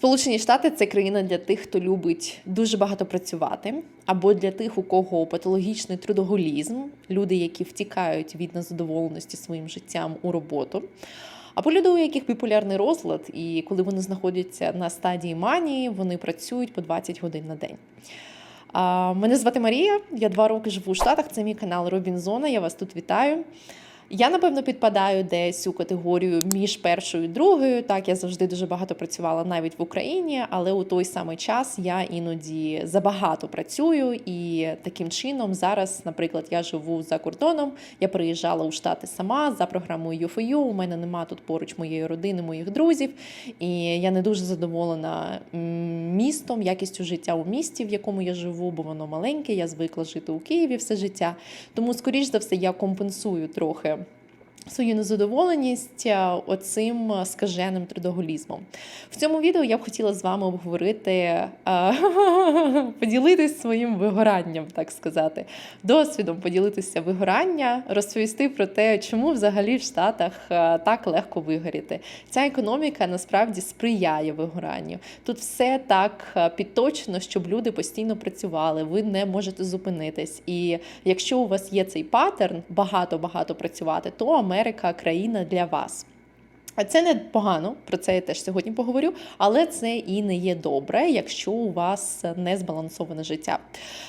Сполучені Штати це країна для тих, хто любить дуже багато працювати, або для тих, у кого патологічний трудоголізм, люди, які втікають від незадоволеності своїм життям у роботу. Або люди, у яких біполярний розлад, і коли вони знаходяться на стадії манії, вони працюють по 20 годин на день. Мене звати Марія, я два роки живу у Штатах. Це мій канал Робінзона. Я вас тут вітаю. Я, напевно, підпадаю десь у категорію між першою і другою. Так, я завжди дуже багато працювала навіть в Україні, але у той самий час я іноді забагато працюю, і таким чином зараз, наприклад, я живу за кордоном. Я приїжджала у Штати сама за програмою UFU, У мене нема тут поруч моєї родини, моїх друзів, і я не дуже задоволена містом, якістю життя у місті, в якому я живу, бо воно маленьке. Я звикла жити у Києві все життя. Тому, скоріш за все, я компенсую трохи свою незадоволеність е, оцим е, скаженим трудоголізмом. В цьому відео я б хотіла з вами обговорити, е, поділитись своїм вигоранням, так сказати, досвідом поділитися вигорання, розповісти про те, чому взагалі в Штатах так легко вигоріти. Ця економіка насправді сприяє вигоранню. Тут все так підточено, щоб люди постійно працювали. Ви не можете зупинитись. І якщо у вас є цей паттерн багато-багато працювати, то Америка країна для вас. А це не погано, про це я теж сьогодні поговорю, але це і не є добре, якщо у вас не збалансоване життя.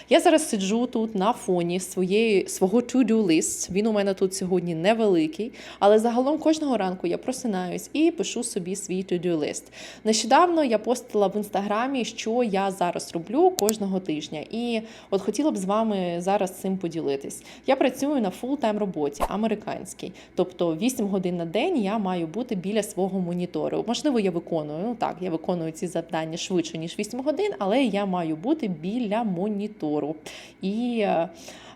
Я зараз сиджу тут на фоні своєї свого to-do list. Він у мене тут сьогодні невеликий, але загалом кожного ранку я просинаюсь і пишу собі свій to-do list. Нещодавно я постила в інстаграмі, що я зараз роблю кожного тижня, і от хотіла б з вами зараз цим поділитись. Я працюю на full-time роботі американській, тобто 8 годин на день я маю бути біля свого монітору. Можливо, я виконую ну так, я виконую ці завдання швидше ніж 8 годин, але я маю бути біля монітору і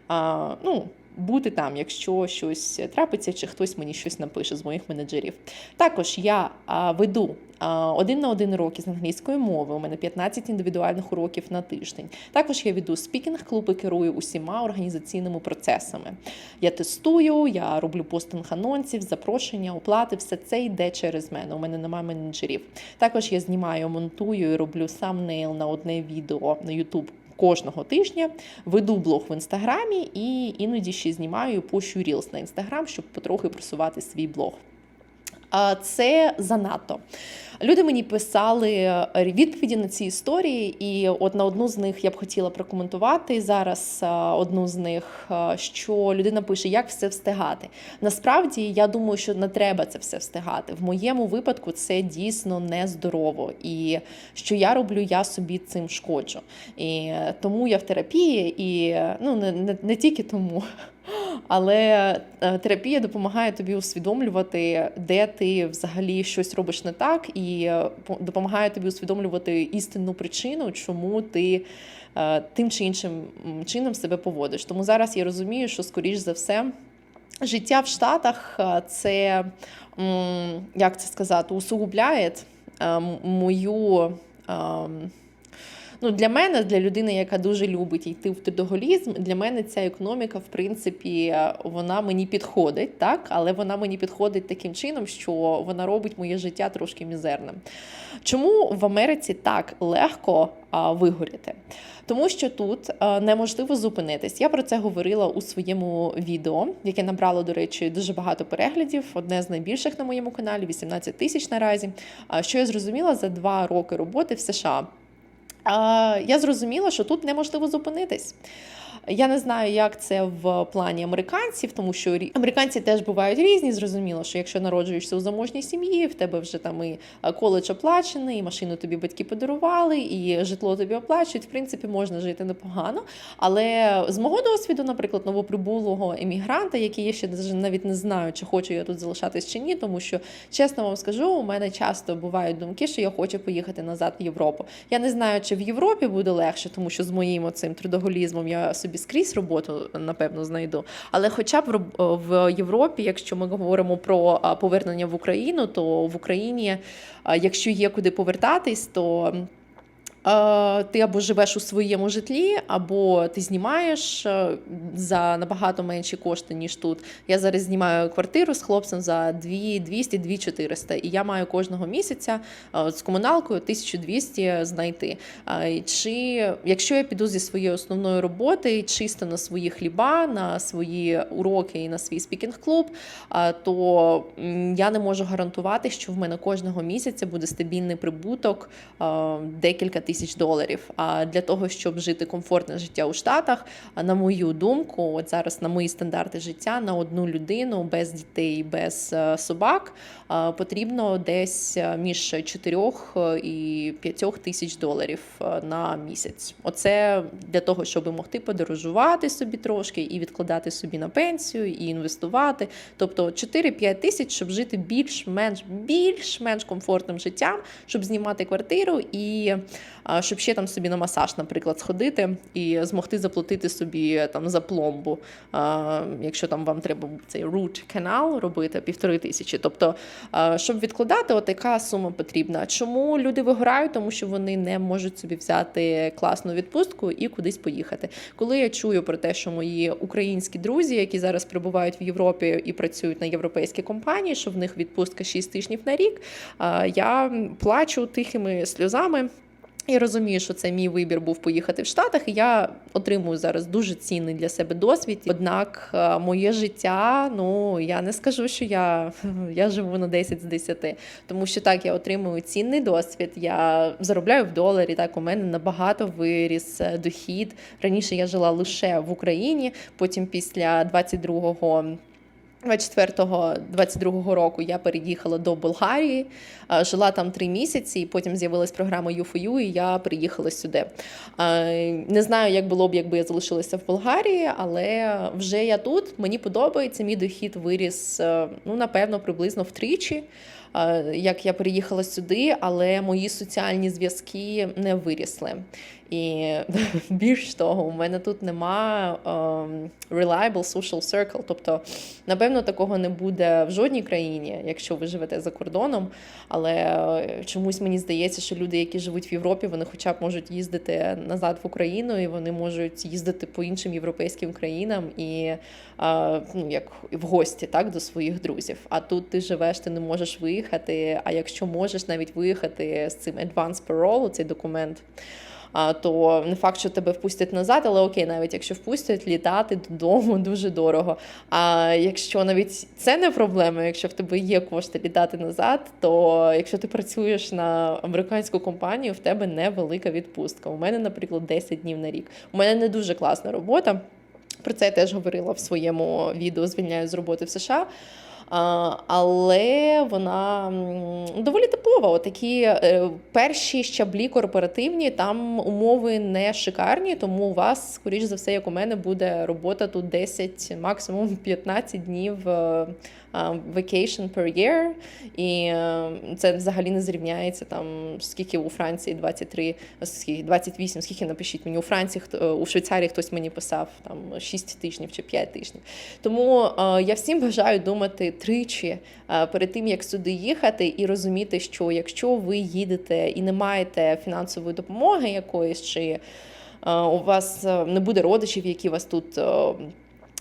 а, ну. Бути там, якщо щось трапиться, чи хтось мені щось напише з моїх менеджерів. Також я веду один на один уроки з англійської мови. У мене 15 індивідуальних уроків на тиждень. Також я веду спікінг-клуб і керую усіма організаційними процесами. Я тестую, я роблю постинг анонсів, запрошення, оплати. Все це йде через мене. У мене немає менеджерів. Також я знімаю, монтую і роблю сам нейл на одне відео на YouTube кожного тижня веду блог в інстаграмі і іноді ще знімаю пущу Reels на інстаграм, щоб потрохи просувати свій блог. А Це занадто. Люди мені писали відповіді на ці історії, і от на одну з них я б хотіла прокоментувати зараз. Одну з них, що людина пише, як все встигати. Насправді я думаю, що не треба це все встигати. В моєму випадку це дійсно нездорово. І що я роблю, я собі цим шкоджу. І тому я в терапії, і ну не, не, не тільки тому. Але е, терапія допомагає тобі усвідомлювати, де ти взагалі щось робиш не так, і е, допомагає тобі усвідомлювати істинну причину, чому ти е, тим чи іншим чином себе поводиш. Тому зараз я розумію, що скоріш за все. Життя в Штатах це як це сказати, усугубляє мою. Ну, Для мене, для людини, яка дуже любить йти в трудоголізм, для мене ця економіка, в принципі, вона мені підходить, так? але вона мені підходить таким чином, що вона робить моє життя трошки мізерним. Чому в Америці так легко вигоріти? Тому що тут а, неможливо зупинитись. Я про це говорила у своєму відео, яке набрало, до речі, дуже багато переглядів. Одне з найбільших на моєму каналі 18 тисяч наразі. Що я зрозуміла за два роки роботи в США я зрозуміла, що тут неможливо зупинитись. Я не знаю, як це в плані американців, тому що американці теж бувають різні. Зрозуміло, що якщо народжуєшся у заможній сім'ї, в тебе вже там і коледж оплачений, і машину тобі батьки подарували, і житло тобі оплачують. В принципі, можна жити непогано. Але з мого досвіду, наприклад, новоприбулого емігранта, який я ще навіть не знаю, чи хочу я тут залишатись чи ні, тому що чесно вам скажу, у мене часто бувають думки, що я хочу поїхати назад в Європу. Я не знаю, чи в Європі буде легше, тому що з моїм оцим трудоголізмом я собі собі скрізь роботу, напевно, знайду. Але, хоча б в Європі, якщо ми говоримо про повернення в Україну, то в Україні, якщо є куди повертатись, то Ти або живеш у своєму житлі, або ти знімаєш е, за набагато менші кошти, ніж тут. Я зараз знімаю квартиру з хлопцем за 200-2400, і я маю кожного місяця е, з комуналкою 1200 знайти. Е, Чи якщо я піду зі своєї основної роботи чисто на свої хліба, на свої уроки і на свій спікінг-клуб, е, то я не можу гарантувати, що в мене кожного місяця буде стабільний прибуток е, декілька тисяч доларів. А для того, щоб жити комфортне життя у Штатах, на мою думку, от зараз на мої стандарти життя на одну людину без дітей, без е, собак е, потрібно десь е, між 4 і 5 тисяч доларів на місяць. Оце для того, щоб могти подорожувати собі трошки і відкладати собі на пенсію, і інвестувати. Тобто 4-5 тисяч, щоб жити більш-менш більш-менш комфортним життям, щоб знімати квартиру і щоб ще там собі на масаж, наприклад, сходити і змогти заплатити собі там за пломбу. Якщо там вам треба цей root canal робити півтори тисячі. Тобто, щоб відкладати, от яка сума потрібна. Чому люди вигорають? Тому що вони не можуть собі взяти класну відпустку і кудись поїхати. Коли я чую про те, що мої українські друзі, які зараз перебувають в Європі і працюють на європейській компанії, що в них відпустка 6 тижнів на рік, я плачу тихими сльозами. І розумію, що це мій вибір був поїхати в Штатах, і я отримую зараз дуже цінний для себе досвід. Однак е, моє життя, ну я не скажу, що я, я живу на 10 з 10. Тому що так я отримую цінний досвід. Я заробляю в доларі. Так у мене набагато виріс е, дохід. Раніше я жила лише в Україні, потім після 22-го 24-22 року я переїхала до Болгарії, жила там три місяці, і потім з'явилась програма U4U, і я приїхала сюди. Не знаю, як було б, якби я залишилася в Болгарії, але вже я тут. Мені подобається. Мій дохід виріс, е, ну напевно, приблизно втричі. Як я переїхала сюди, але мої соціальні зв'язки не вирісли. І більш того, у мене тут нема ем, reliable social circle. Тобто, напевно, такого не буде в жодній країні, якщо ви живете за кордоном. Але е, чомусь мені здається, що люди, які живуть в Європі, вони хоча б можуть їздити назад в Україну, і вони можуть їздити по іншим європейським країнам і е, ну, як в гості, так, до своїх друзів. А тут ти живеш, ти не можеш виїхати. А якщо можеш навіть виїхати з цим advance parole, цей документ то не факт, що тебе впустять назад, але окей, навіть якщо впустять, літати додому дуже дорого. А якщо навіть це не проблема, якщо в тебе є кошти літати назад, то якщо ти працюєш на американську компанію, в тебе невелика відпустка. У мене, наприклад, 10 днів на рік. У мене не дуже класна робота. Про це я теж говорила в своєму відео Звільняю з роботи в США. Але вона доволі типова. Отакі е, перші щаблі корпоративні, там умови не шикарні, тому у вас, скоріш за все, як у мене, буде робота тут 10, максимум 15 днів е, vacation per year. І е, це взагалі не зрівняється там, скільки у Франції 23, скільки 28, скільки напишіть мені у Франції, хто у Швейцарії хтось мені писав там 6 тижнів чи 5 тижнів. Тому е, я всім бажаю думати тричі е, перед тим, як сюди їхати, і розуміти, що якщо ви їдете і не маєте фінансової допомоги якоїсь, чи у вас не буде родичів, які вас тут.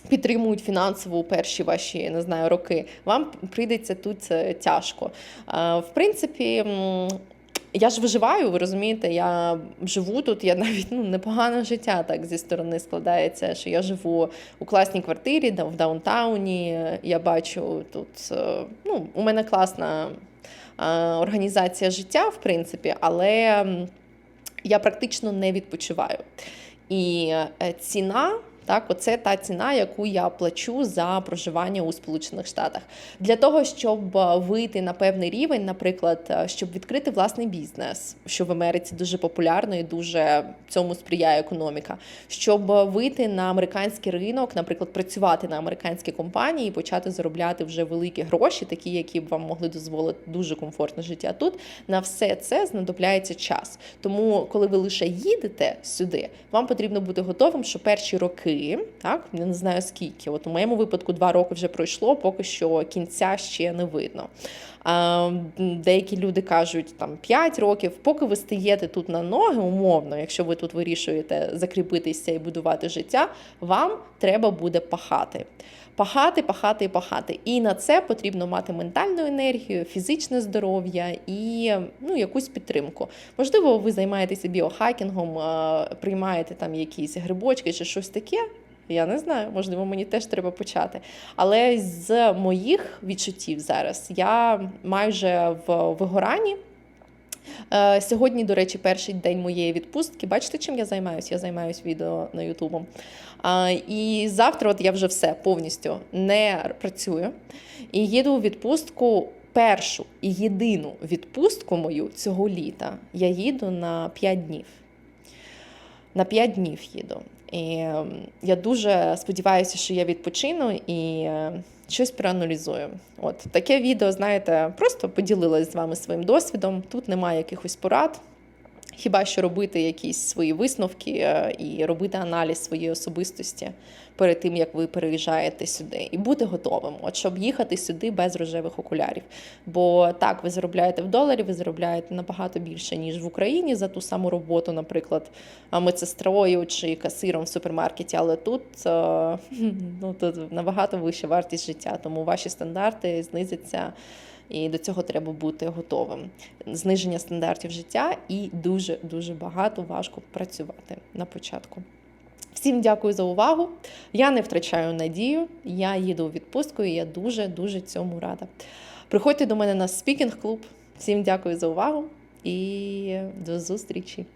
Підтримують фінансово перші ваші не знаю роки. Вам прийдеться тут е, тяжко. Е, В принципі, я ж виживаю, ви розумієте, я живу тут, я навіть ну, непогане життя так зі сторони складається, що я живу у класній квартирі, в даунтауні. Я бачу тут, е, ну, у мене класна організація життя, в принципі, але я практично не відпочиваю. І ціна. Так, оце та ціна, яку я плачу за проживання у Сполучених Штатах. Для того, щоб е, вийти на певний рівень, наприклад, е, щоб відкрити власний бізнес, що в Америці дуже популярно і дуже цьому сприяє економіка. Щоб е, вийти на американський ринок, наприклад, працювати на американській компанії і почати заробляти вже великі гроші, такі, які б вам могли дозволити дуже комфортне життя тут. На все це знадобляється час. Тому, коли ви лише їдете сюди, вам потрібно бути готовим, що перші роки, так я не знаю скільки. От у моєму випадку два роки вже пройшло, поки що кінця ще не видно. Деякі люди кажуть там 5 років, поки ви стаєте тут на ноги, умовно, якщо ви тут вирішуєте закріпитися і будувати життя, вам треба буде пахати. Пахати, пахати і пахати. І на це потрібно мати ментальну енергію, фізичне здоров'я і ну, якусь підтримку. Можливо, ви займаєтеся біохакінгом, приймаєте там якісь грибочки чи щось таке. Я не знаю, можливо, мені теж треба почати. Але з моїх відчуттів зараз я майже в вигоранні. Е, Сьогодні, до речі, перший день моєї відпустки. Бачите, чим я займаюся? Я займаюся відео на Ютубом. І завтра от я вже все повністю не працюю і їду у відпустку. Першу і єдину відпустку мою цього літа я їду на 5 днів. На 5 днів їду. І ем, я дуже сподіваюся, що я відпочину і е, щось проаналізую. От таке відео, знаєте, просто поділилась з вами своїм досвідом. Тут немає якихось порад. Хіба що робити якісь свої висновки е, і робити аналіз своєї особистості перед тим, як ви переїжджаєте сюди, і бути готовим, от щоб їхати сюди без рожевих окулярів. Бо так, ви заробляєте в доларі, ви заробляєте набагато більше, ніж в Україні за ту саму роботу, наприклад, медсестрою чи касиром в супермаркеті. Але тут, е, ну, тут набагато вища вартість життя, тому ваші стандарти знизяться. І до цього треба бути готовим. Зниження стандартів життя і дуже дуже багато важко працювати на початку. Всім дякую за увагу. Я не втрачаю надію. Я їду у відпустку і я дуже дуже цьому рада. Приходьте до мене на спікінг клуб. Всім дякую за увагу і до зустрічі!